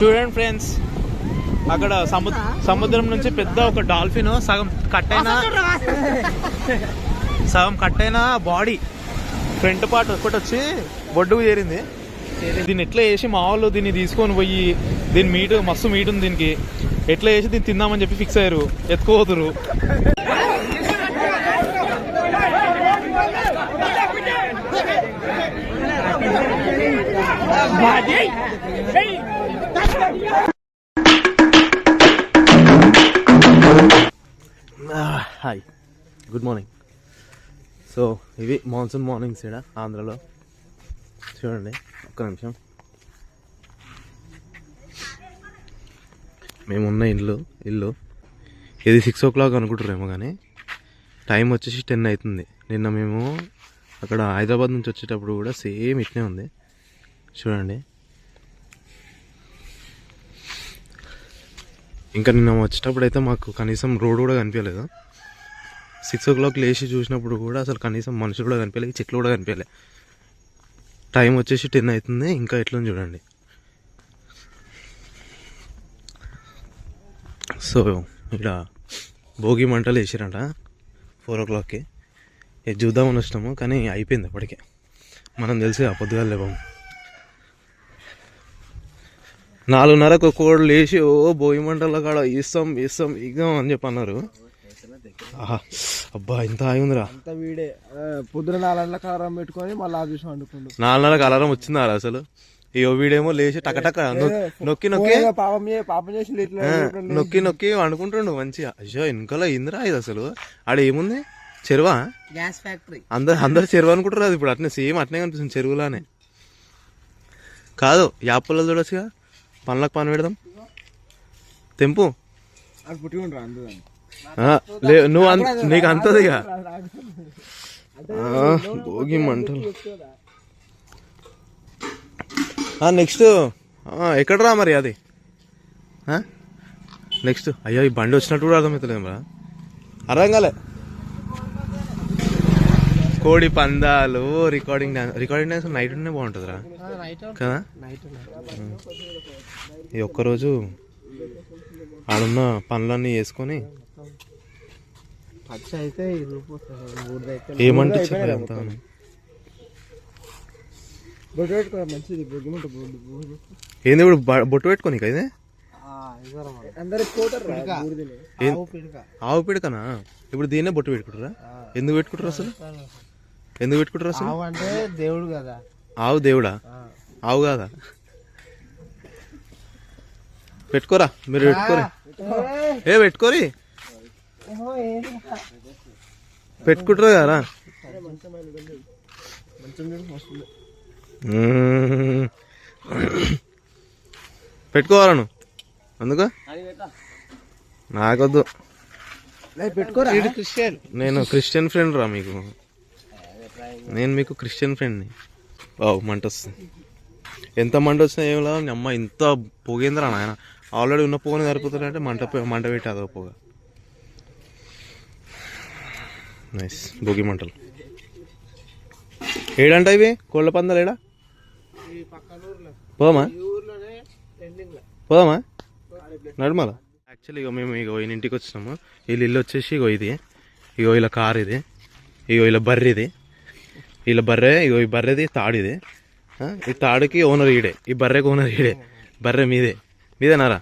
చూడండి ఫ్రెండ్స్ అక్కడ సముద్ర సముద్రం నుంచి పెద్ద ఒక డాల్ఫిన్ సగం కట్ అయిన సగం కట్ అయిన బాడీ. ఫ్రంట్ పార్ట్ ఒకటి వచ్చి బొడ్డుకు చేరింది. దీన్ని ఎట్లా వేసి మా వాళ్ళు దీన్ని తీసుకొని పోయి దీని మీట్ మస్తు మీట్ ఉంది దీనికి. ఎట్లా వేసి దీన్ని తిందామని చెప్పి ఫిక్స్ అయ్యారు. ఎత్తుకోతురు హాయ్ గుడ్ మార్నింగ్ సో ఇవి మాన్సూన్ మార్నింగ్స్ ఇక్కడ ఆంధ్రలో. చూడండి ఒక్క నిమిషం. మేమున్న ఇల్లు ఇల్లు. ఇది సిక్స్ ఓ క్లాక్ అనుకుంటారేమో కానీ టైం వచ్చేసి టెన్ అవుతుంది నిన్న మేము అక్కడ హైదరాబాద్ నుంచి వచ్చేటప్పుడు కూడా సేమ్ ఇట్నే ఉంది. చూడండి. ఇంకా నిన్న వచ్చేటప్పుడు అయితే మాకు కనీసం రోడ్ కూడా కనిపించలేదు. సిక్స్ ఓ క్లాక్ లేచి చూసినప్పుడు కూడా అసలు కనీసం మనుషులు కూడా కనిపించలేదు చెట్లు కూడా కనిపించలే. టైం వచ్చేసి టెన్ అవుతుంది ఇంకా ఎట్లని చూడండి. సో ఇక్కడ భోగి మంటలు వేసారంట ఫోర్ ఓ క్లాక్కి. ఇది చూద్దామని వచ్చినాము కానీ అయిపోయింది అప్పటికే. మనం తెలిసి ఆ పొద్దుగా లేవాము నాలుగున్నరకు ఒక్కోడు లేచి ఓ భోగి మంటల కాడ ఇస్తాం ఇస్తాం ఇద్దాం అని చెప్పి అన్నారు అబ్బా ఇంత ఆగి ఉందిరా. అంత వీడే. పొద్దున నాలుగు కారం పెట్టుకొని మళ్ళీ ఆ చూసి వండుకుండు. నాలుగున్నరకు అలారం వచ్చిందా అసలు? ఈ వీడేమో లేచి టకటక నొక్కి నొక్కి పాపం పాపం చేసి నొక్కి నొక్కి వండుకుంటుండు మంచిగా. అయ్యో వెనకాల ఇందిరా ఇది అసలు. ఆడ ఏముంది? చెరువా? Gas factory. అందరు అందరు చెరువు అనుకుంటారు అది ఇప్పుడు. అట్నే సేమ్ అట్నే కనిపిస్తుంది చెరువులానే. కాదు యాపల్లో చూడొచ్చుగా. పనులకు పని పెడదాం. తెంపు. అది పుట్టుకుంటారు లేదు నువ్వు అంత నీకు అంతదిగా భోగి మంటలు. నెక్స్ట్ ఎక్కడరా మరి అది? నెక్స్ట్ అయ్యో ఈ బండి వచ్చినట్టు కూడా అర్థమవుతలేదు రా. అర్థం కాలే కోడి పందాలు recording dance recording dance night ఉంటే బాగుంటుందిరా. కదా? ఈ ఒక్కరోజు ఆడున్న పనులన్నీ వేసుకొని పచ్చి అయితే ఇరిగిపోతుంది. ఊరిదైతే ఏమంటే అంతా బొట్టు పెట్టుకో మంచిది. బొగ్గిమంట బొడ్డు ఏంది ఇప్పుడు బొట్టు పెట్టుకోని ఏం- ఆవు పిడక. ఆవు పిడకనా? ఇప్పుడు దీన్నే బొట్టు పెట్టుకుంటారా? ఎందుకు పెట్టుకుంటారు అసలు? ఎందుకు పెట్టుకుంటారు అసలు? ఆవు అంటే దేవుడు కదా. ఆవు దేవుడా? ఆవు కాదా? పెట్టుకోరా మీరు పెట్టుకోరి. ఏ పెట్టుకోరి. పెట్టుకుంటారు కదా పెట్టుకోవాలను పెట్టుకోవాలా నువ్వు? అందుకు? నాకొద్దు. క్రిస్టియన్ నేను క్రిస్టియన్ ఫ్రెండ్ రా మీకు. నేను మీకు క్రిస్టియన్ ఫ్రెండ్ని. బావు మంట వస్తుంది. ఎంత మంట వచ్చినా ఏం లేదు అమ్మ ఇంత పొగేందిరా నాయన? ఆల్రెడీ ఉన్న పొగని సరిపోతుందంటే మంట పొ- మంట పెట్టి అదో పొగ. నైస్ భోగి మంటలు. ఏడంట ఇవి? కోళ్ళ పందాలు ఏడా? పోదామా? పోదామా? నడుమల? యాక్చువల్లీ ఇగో మేము ఇగో ఈయన ఇంటికి వచ్చినాము. వీళ్ళ ఇల్లు వచ్చేసి ఇగో ఇది. ఇగో ఇలా కార్ ఇది. ఇగో ఇలా బర్రె ఇది. వీళ్ళ బర్రె ఇగో ఈ బర్రెది తాడిది ఈ తాడుకి ఓనర్ ఈడే. ఈ బర్రెకి ఓనర్ ఈడే. బర్రె మీదే. మీదేనారా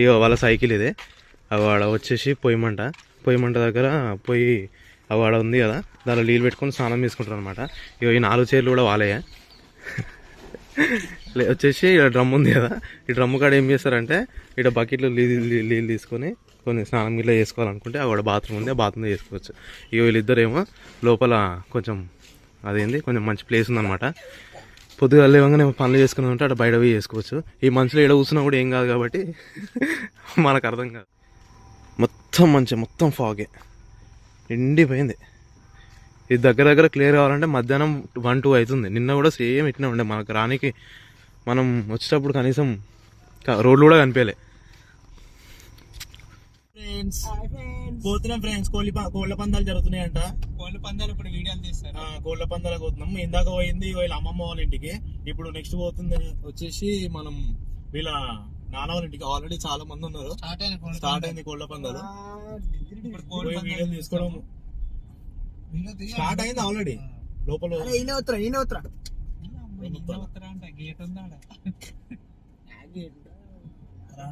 ఇగో వాళ్ళ సైకిల్ ఇది. అవి ఆడ వచ్చేసి పొయ్యి మంట. పొయ్యి మంట దగ్గర పొయ్యి అవి ఆడ ఉంది కదా దానిలో నీళ్ళు పెట్టుకొని స్నానం చేసుకుంటారు అనమాట ఇగో ఈ నాలుగు చీరలు కూడా వాళ్ళే వచ్చేసి ఇక్కడ డ్రమ్ ఉంది కదా ఈ డ్రమ్ కాడ ఏం చేస్తారంటే ఇక్కడ బకెట్లో నీళ్ళు నీళ్ళు తీసుకొని కొన్ని స్నానం ఇట్లా చేసుకోవాలనుకుంటే అక్కడ బాత్రూమ్ ఉంది ఆ బాత్రూమ్లో చేసుకోవచ్చు. ఇక వీళ్ళిద్దరేమో లోపల కొంచెం అదేంది కొంచెం మంచి ప్లేస్ ఉందన్నమాట. పొద్దుగా లేవగానే పనులు చేసుకుని ఉంటే అక్కడ బయట పోయి చేసుకోవచ్చు. ఈ మనుషులు ఇక్కడ కూర్చున్నా కూడా ఏం కాదు కాబట్టి మనకు అర్థం కాదు. మొత్తం మంచి మొత్తం ఫాగే. ఎండిపోయింది. ఇది దగ్గర దగ్గర క్లియర్ కావాలంటే మధ్యాహ్నం వన్ టూ అవుతుంది. నిన్న కూడా సేమ్ ఇట్నే ఉండే. మనకు రానికి మనం వచ్చేటప్పుడు కనీసం రోడ్లు కూడా కనిపించలే. ఫ్రెండ్స్ పోతున్నాం ఫ్రెండ్స్ కోళ్ళ ప- కోళ్ళ పందాలు జరుగుతున్నాయంట. కోళ్ళ పందాలు ఇప్పుడు వీడియోలు తీస్తారు ఆ, కోళ్ళ పందాలకు పోతున్నాం. ఇందాక పోయింది వీళ్ళ అమ్మమ్మ వాళ్ళ ఇంటికి. ఇప్పుడు నెక్స్ట్ పోతుంది. వచ్చేసి మనం వీళ్ళ నాన్న వాళ్ళ ఇంటికి ఆల్రెడీ చాలా మంది ఉన్నారు. స్టార్ట్ అయింది కోళ్ళ పందాలు. పోయి వీడియోలు తీసుకోవడం. స్టార్ట్ అయింది ఆల్రెడీ లోపల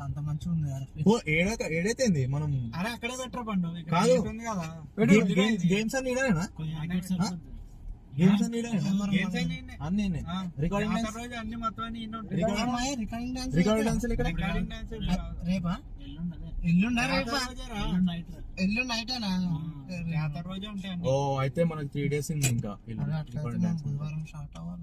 అంత మంచిగా ఉంది ఓ, ఏడక ఏడైతే మనం అరే అక్కడే పెట్టరా పండు? కాదు. ఉంది కదా. గేమ్స్ అన్ని రికార్డింగ్ డాన్స్ ఇక్కడ? రేపా? ఎల్లుండా రేపా? ఎల్లుండి ఓ అయితే మనకి త్రీ డేస్ ఉంది ఇంకా. బుధవారం స్టార్ట్ అవ్వాలి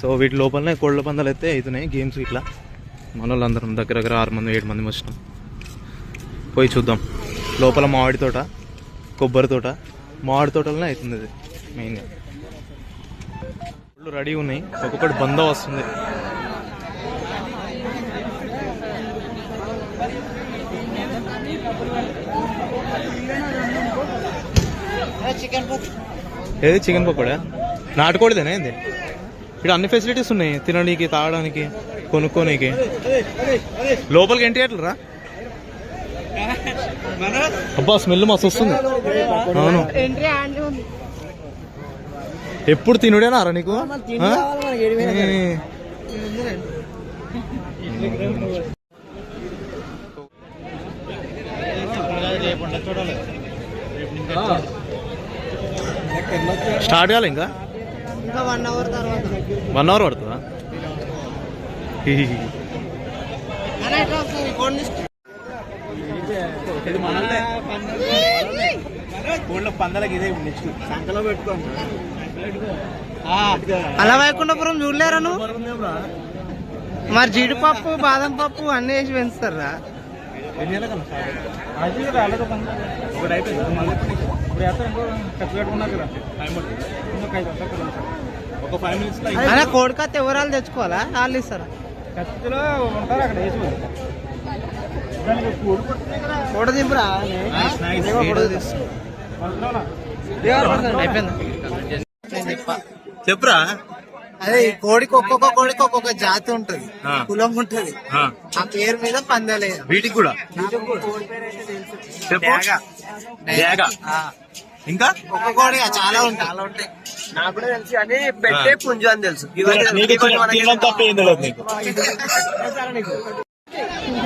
సో వీటి లోపలనే కోళ్ళ పందాలు అయితే అవుతున్నాయి గేమ్స్ ఇట్లా. మన వాళ్ళందరం దగ్గర దగ్గర ఆరు మంది ఏడు మంది వచ్చినాం. పోయి చూద్దాం. లోపల మామిడి తోట కొబ్బరి తోట. మామిడి తోటలోనే అవుతుంది ఇది మెయిన్గా రెడీ ఉన్నాయి. ఒక్కొక్కటి బంద వస్తుంది. ఏది చికెన్ పకోడా? నాటుకోడిదేనా ఏంది? ఇక్కడ అన్ని ఫెసిలిటీస్ ఉన్నాయి. తినడానికి తాగడానికి కొనుక్కోనికి. లోపలికి ఎంట్రీ ఎట్లరా అబ్బా స్మెల్ మస్తు వస్తుంది. అవును. ఎప్పుడు తినుడేనా రా నీకు. స్టార్ట్ కాలే ఇంకా? ఇంకా వన్ అవర్ తర్వాత. వన్ అవర్ పడుతుందా? కోడి తీసుకో. కోళ్ళ పందలకి. ఇదే నెక్స్ట్. సంకలో పెట్టుకోండి అలా వైకుంఠపురం చూడలేరా నువ్వు? మరి జీడిపప్పు బాదం పప్పు అన్ని వేసి పెంచుతారా? అదే కోడికత్త ఎవరాలు తెచ్చుకోవాలా? వాళ్ళు ఇస్తారా? ఖర్చులో ఉంటారు అక్కడ వేసి ఫోటో దింపురా. అయిపోయింది చెప్పురా? అదే ఈ కోడికి ఒక్కొక్క కోడికి ఒక్కొక్క జాతి ఉంటది. ఆ. కులం ఉంటది. ఆ. పేరు మీద పందాలే. వీటికి కూడా. ఇంకా? ఒక్క కోడి చాలా ఉంటాయి. చాలా ఉంటాయి. నాకు కూడా తెలుసు కానీ పెట్టే పుంజు అని తెలుసు.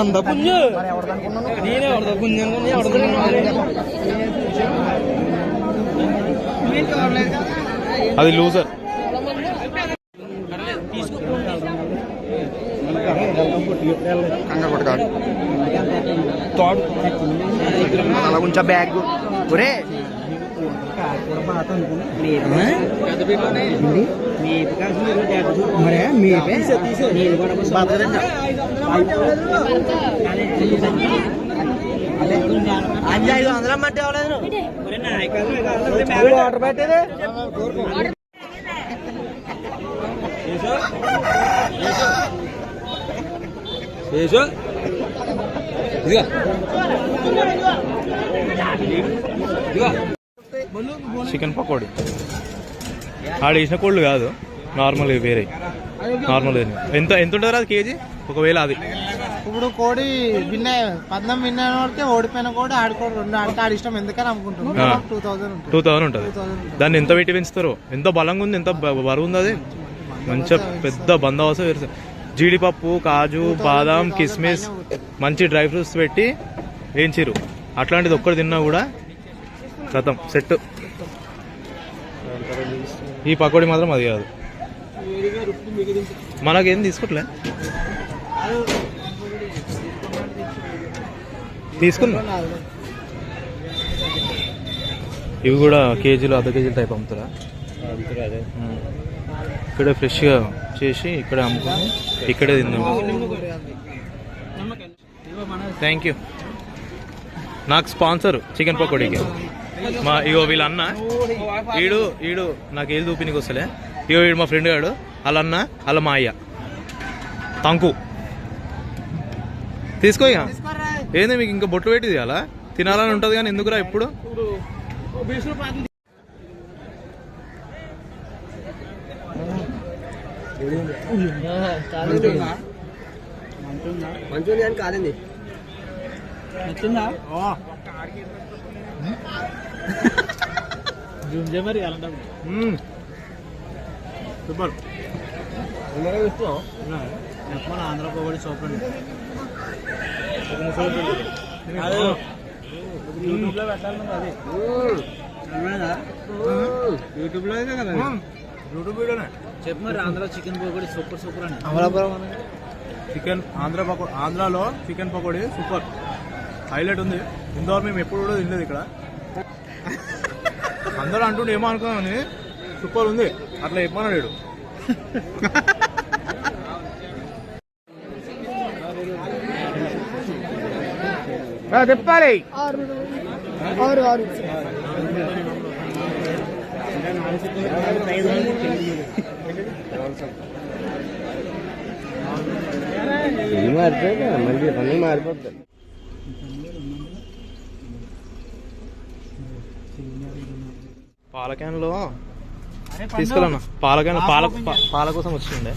నీకు తినడం తప్ప ఏం తెలియదు నీకు మంద పుంజు నేనే పడతా పుంజు అనుకుని ఎవడదా అది లూజర్ అలా కొంచెం బ్యాగ్ ఒరే మరే మీ అంజు ఐదు వందల మట్టి అవ్వలేదు ఆర్డర్ పెట్టేది చికెన్ పకోడీ. ఆడ వేసిన కోళ్ళు కాదు. నార్మల్ వేరే. నార్మల్ ఎంత ఎంత ఉంటుంది అది కేజీ? ఒకవేళ అది. ఇప్పుడు కోడి విన్న పద్నం విన్న వాడికి ఓడిపోయిన కోడి ఆడుకోడు రెండు ఆడితే ఆడి ఇష్టం ఎందుకని. అమ్ముకుంటున్నాం టూ థౌసండ్ ఉంటుంది. టూ థౌసండ్ ఉంటుంది. దాన్ని ఎంత పెట్టి పెంచుతారో? ఎంత బలంగా ఉంది ఎంత బరువు ఉంది అది? మంచిగా పెద్ద బందోబస్తు వేరు జీడిపప్పు కాజు బాదాం కిస్మిస్ మంచి డ్రై ఫ్రూట్స్ పెట్టి వేయించిరు అట్లాంటిది ఒక్కటి తిన్నా కూడా గతం సెట్. ఈ పకోడీ మాత్రం అది కాదు. మనకేం తీసుకోవట్లే తీసుకున్నా. ఇవి కూడా కేజీలు అర్ధ కేజీలు టైప్ అమ్ముతారా. ఇక్కడే ఫ్రెష్గా చేసి ఇక్కడే అమ్ముకొని ఇక్కడే తిందాం. థ్యాంక్ యూ నాకు స్పాన్సర్ చికెన్ పకోడీకి. మా ఇగో వీళ్ళ అన్న. ఈడు ఈడు నాకు ఏళ్ళు చూపినికి వస్తలే. ఇగో మా ఫ్రెండ్ గాడు అన్న వాళ్ళ మా అయ్య. తంకు. తీసుకో ఇక. ఏంది మీకు ఇంకా బొట్టు పెట్టి అలా తినాలని ఉంటుంది కానీ ఎందుకురా ఇప్పుడు? కాదండి. నచ్చిందా మరి మ్మ్. సూపర్ మన ఆంధ్ర పొగడి సూపర్ యూట్యూబ్లో పెట్టాలి అది. యూట్యూబ్లో అయితే కదా యూట్యూబ్ వీడియోనే. చెప్పు మరి Andhra chicken pakodi super super అని అమలాపురం చికెన్ ఆంధ్ర పకో ఆంధ్రాలో చికెన్ పకోడీ సూపర్. హైలైట్ ఉంది. ఇంతవరకు మేము ఎప్పుడు కూడా తినలేదు ఇక్కడ. అందరూ అంటుండే ఏమో అనుకున్నాను సూపర్ ఉంది. అట్లా చెప్పమన్నాడు వీడు. చెప్పాలి. మారిపోయి మళ్ళీ పని మారిపోతుంది పాల క్యాన్లో తీసుకెళ్ళన్నా పాల క్యాన్ పాల పాల కోసం వచ్చిండే.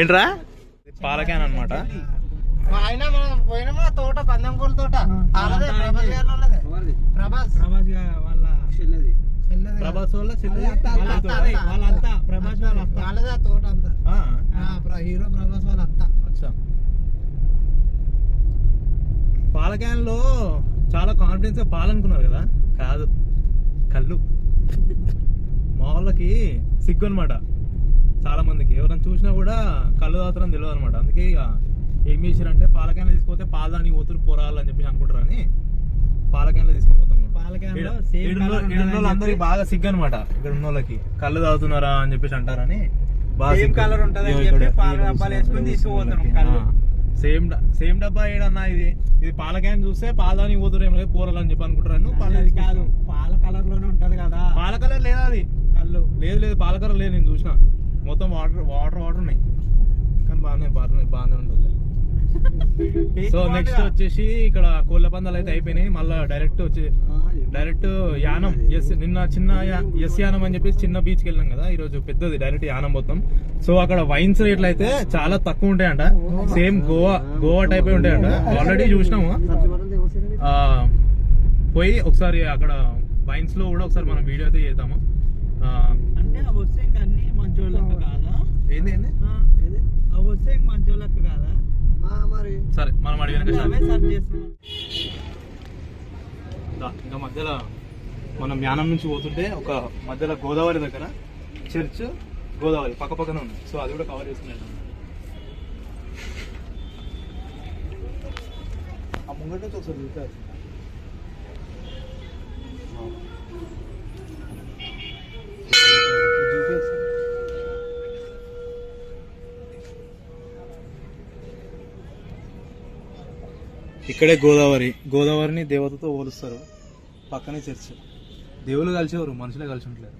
ఏంట్రా? పాల క్యాన్ అనమాట తోట పందెంకోల తోట. ప్రభాస్ ప్రభాస్. ప్రభాస్ వాళ్ళ చెల్లెది. ప్రభాస్ వాళ్ళ చెల్లి వాళ్ళంతా ప్రభాస్ వాళ్ళ అత్త. వాళ్ళదే ఆ తోట అంతా. హీరో ప్రభాస్ వాళ్ళ అత్త. పాల క్యాన్లో చాలా కాన్ఫిడెన్స్ పాలు అనుకున్నారు కదా? కాదు. కళ్ళు. మా వాళ్ళకి సిగ్గు అనమాట చాలా మందికి. ఎవరైనా చూసినా కూడా కళ్ళు తాగుతారని తెలియదు అనమాట. అందుకే ఇక ఏం చేశారంటే పాల క్యాన్లు తీసుకుపోతే పాలు దానికి పోతురు పోరాలని చెప్పి అనుకుంటారని పాల క్యాన్లు తీసుకొని పోతాం చెప్పి- బాగా సిగ్గు అనమాట ఇక్కడ ఉన్న వాళ్ళకి కళ్ళు తాగుతున్నారా అని చెప్పేసి అంటారని బాగా Same సిగ్గు. సేమ్ సేమ్ డబ్బా ఏడన్నా ఇది ఇది పాల క్యాన్ చూస్తే పాల దానికి పోతురేమో పోరాలు అని చెప్పి అనుకుంటారు పాల కాదు పాల కలర్లోనే ఉంటది కదా. పాల కలర్ లేదా అది? కళ్ళు. లేదు లేదు పాల కలర్ లేదు నేను చూసిన. మొత్తం వాటర్ వాటర్ వాటర్ ఉన్నాయి. కానీ బాగానే బాగానే బాగానే ఉంటుంది సో నెక్స్ట్ వచ్చేసి ఇక్కడ కోళ్ళ పందాలు అయితే అయిపోయినాయి. మళ్ళీ డైరెక్ట్ వచ్చి డైరెక్ట్ యానం ఎస్ నిన్న చిన్న యా- ఎస్ యానం అని చెప్పేసి చిన్న బీచ్కి వెళ్ళాం కదా. ఈ రోజు పెద్దది డైరెక్ట్ యానం మొత్తం. సో అక్కడ వైన్స్ రేట్లు అయితే చాలా తక్కువ ఉంటాయంట. సేమ్ గోవా గోవా టైప్ ఉంటాయంట. ఆల్రెడీ చూసినాము. ఆ, పోయి ఒకసారి అక్కడ వైన్స్లో కూడా ఒకసారి మనం వీడియో అయితే చేద్దాము. అంటే అవి వస్తే ఇంక అన్ని మంచోళ్ళక్క కాదా? ఏంది ఏంది? ఆ, అవి వస్తే ఇంక మంచోళ్ళక్క కాదా? మరి. సరే మనం అడిగిన ఇంకా మధ్యలో మనం యానం నుంచి పోతుంటే ఒక మధ్యలో గోదావరి దగ్గర చర్చ్ గోదావరి పక్క పక్కన ఉంది. సో అది కూడా కవర్ చేస్తున్నాయి. ఆ ముంగట నుంచి ఒకసారి చూస్తారు ఇక్కడే గోదావరి. గోదావరిని దేవతతో పోలుస్తారు. పక్కనే చర్చ్. దేవుళ్ళు కలిసేవారు మనుషులే కలిసి ఉంటారు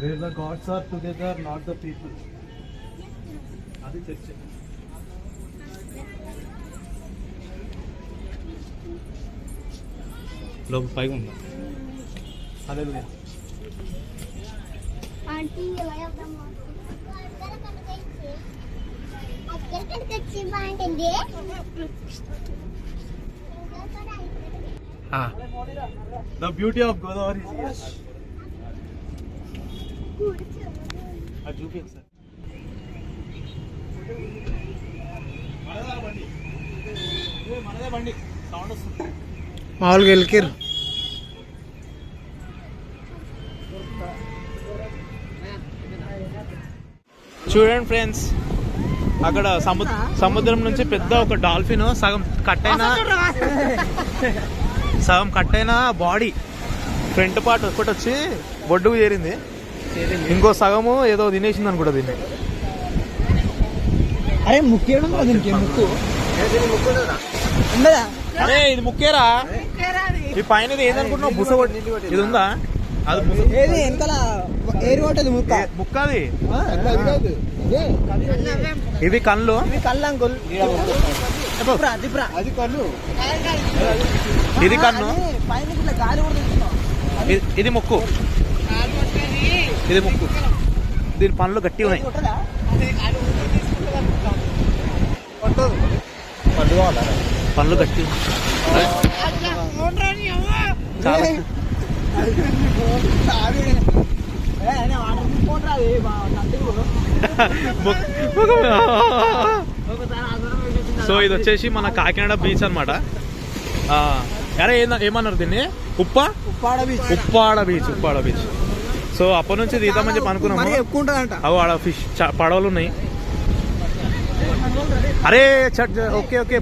where the gods are together not the people అది చర్చ్. లోపల పైగా ఉందా? అదే ద బ్యూటీ ఆఫ్ గోదావరి చూపి ఒకసారి మనదే బండి సౌండ్ వస్తుంది మామూలుగా వెళ్ళికిరు. చూడండి ఫ్రెండ్స్ అక్కడ సముద్ర సముద్రం నుంచి పెద్ద ఒక డాల్ఫిన్ సగం కట్ అయిన సగం కట్ అయిన బాడీ. ఫ్రంట్ పార్ట్ ఒకటి వచ్చి బొడ్డుకు చేరింది. ఇంకో సగము ఏదో తినేసింది అనుకుంటా దీన్ని. అరే దీనికి? ముక్కు. అరే ఇది ముక్కేరా? ఈ పైన ఏందనుకుంటున్నావు? బుస ఇది ఉందా? ఏది? వెనకాల ముక్క. ముక్క అది ఆ, అది కాదు. ఇదే. ఇవి కళ్ళు? ఇది కళ్ళు అంకుల్. దిప్రా, దిప్రా. ఇది కన్ను? అది. ఇది- ముక్కు. ఇది ముక్కు. దీని పనులు గట్టిగా ఉన్నాయి? పనులు గట్టి చాలా. సో ఇది వచ్చేసి మన కాకినాడ బీచ్ అనమాట అరే ఏమన్నారు దీన్ని? ఉప్ప? Uppada beach. Uppada beach Uppada beach. So అప్పటి నుంచి దిగుతామని చెప్పి అనుకున్నాము. అవి ఆడ ఫిష్ పడవలు ఉన్నాయి. అరే చట్ ఓకే ఓకే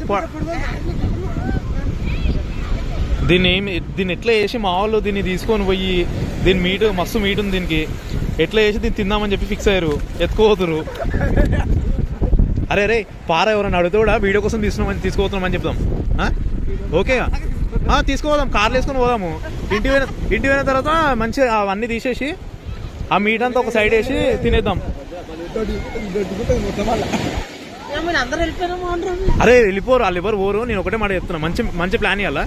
దీన్ని ఏమి దీన్ని ఎట్లా వేసి మా వాళ్ళు దీన్ని తీసుకొని పోయి దీని మీటు మస్తు మీట్ ఉంది దీనికి. ఎట్లా వేసి దీన్ని తిందామని చెప్పి ఫిక్స్ అయ్యారు. ఎత్తుకోతురు అరే రే పార ఎవరైనా అడిగితే కూడా వీడియో కోసం తీసుకున్నామని అని చెప్దాం. ఓకే? తీసుకోదాం ఆ, కార్లు వేసుకొని పోదాము. ఇంటి పోయిన ఇంటి పోయిన తర్వాత మంచిగా అవన్నీ తీసేసి ఆ మీట్ అంతా ఒక సైడ్ వేసి తినేద్దాం. అరే వెళ్ళిపోరు వాళ్ళు ఎవరు పోరు. నేను ఒకటే మాట చెప్తున్నా. మంచి మంచి ప్లాన్ ఇవ్వాలా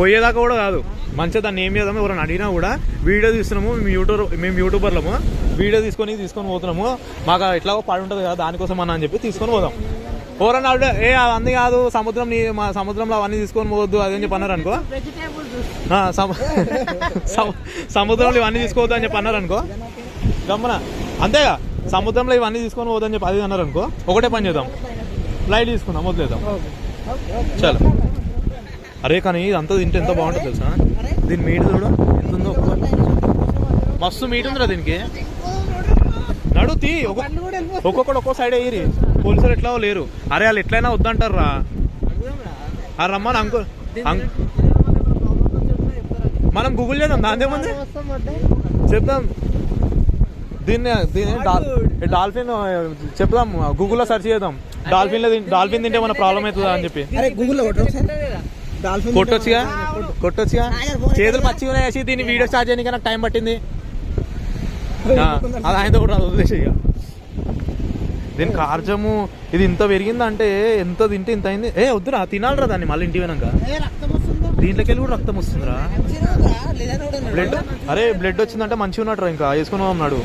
పోయేదాకా కూడా కాదు. మంచిగా దాన్ని ఏం చేద్దాము ఎవరైనా అడిగినా కూడా వీడియో తీస్తున్నాము మేము యూట్యూబ్ మేము యూట్యూబర్లము. వీడియో తీసుకొని తీసుకొని పోతున్నాము. మాకు ఎట్లాగో పడి ఉంటుంది కదా దానికోసం అన్న అని చెప్పి తీసుకొని పోదాం. ఎవరన్నా ఏ అన్నీ కాదు సముద్రం నీ మా సముద్రంలో అవన్నీ తీసుకొని పోవద్దు అదని చెప్పి అన్నారు అనుకో. సముద్రంలో ఇవన్నీ తీసుకోవద్దు అని చెప్పి అన్నారు అనుకో. గమ్మన? అంతేగా? సముద్రంలో ఇవన్నీ తీసుకొని పోదని చెప్పి అది అన్నారు అనుకో ఒకటే పని చేద్దాం. లైట్ తీసుకుందాం వదిలేద్దాం. చలో. అరే కానీ ఇదంతా తింటే ఎంత బాగుంటుంది తెలుసా? దీని మీట్ చూడు ఎంత ఉందో మస్తు మీట్ ఉందిరా దీనికి. నడు తీ ఒక్కొక్కడు ఒక్కో సైడ్ అయ్యి పోలీసులు ఎట్లా లేరు. అరే వాళ్ళు ఎట్లయినా వద్దంటారు రా ఆ రమ్మని అంకుల్ అంక్- మనం గూగుల్ చేద్దాం దాందేముంది చెప్దాం. దీన్ని దీన్ని డాల్ఫిన్ చెప్దాం గూగుల్లో సెర్చ్ చేద్దాం. డాల్ఫిన్లో డాల్ఫిన్ తింటే మన ప్రాబ్లం అవుతుందా అని చెప్పి. అరే గూగుల్లో కొట్టొచ్చుగా కొట్టొచ్చుగా చేతులు పచ్చిగా వేసి దీన్ని వీడియో స్టార్ట్ చేయడానికి నాకు టైం పట్టింది. అది ఆయనతో కూడా వదిలేసి ఇక. దీని కార్జము ఇది ఇంత పెరిగిందంటే ఎంత తింటే ఇంత అయింది. ఏ వద్దురా తినాలిరా దాన్ని మళ్ళీ ఇంటి పోయినాక ఏ రక్తం వస్తుందా. దీంట్లోకి వెళ్ళి కూడా రక్తం వస్తుందిరా. బ్లడ్ అరే బ్లడ్ వచ్చిందంటే మంచిగా ఉన్నట్టు ఇంకా వేసుకుని ఉన్నాడు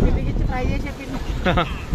ఆడు ముద్ద మా పిల్లికి ఇచ్చి